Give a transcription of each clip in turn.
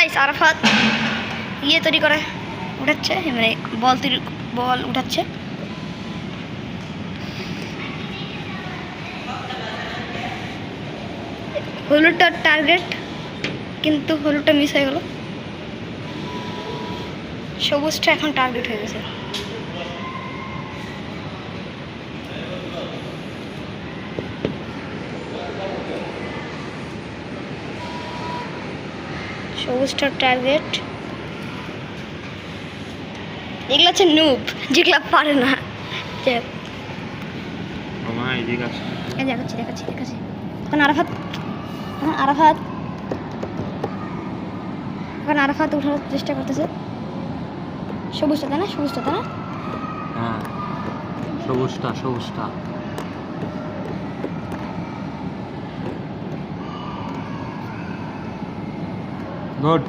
Guys Arafat ইয়ে তৈরি করে, উঠাচ্ছে মানে বল তৈরি, বল উঠাচ্ছে। হলুদটা টার্গেট কিন্তু হলুদটা মিস হয়ে গেল। সবুজটা এখন টার্গেট হয়ে গেছে। সবুজটার টার্গেট এগুলো হচ্ছে নুব যেগুলো পারে না। দেখাচ্ছি দেখাচ্ছি দেখাচ্ছি। এখন আরাফাত এখন আরাফাত। এখন আরাফাত উঠানোর চেষ্টা করতেছে। সবুজটা তাই না? সবুজটা তাই না? হ্যাঁ। সবুজটা সবুজটা। গুড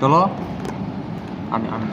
চলো আমি আমি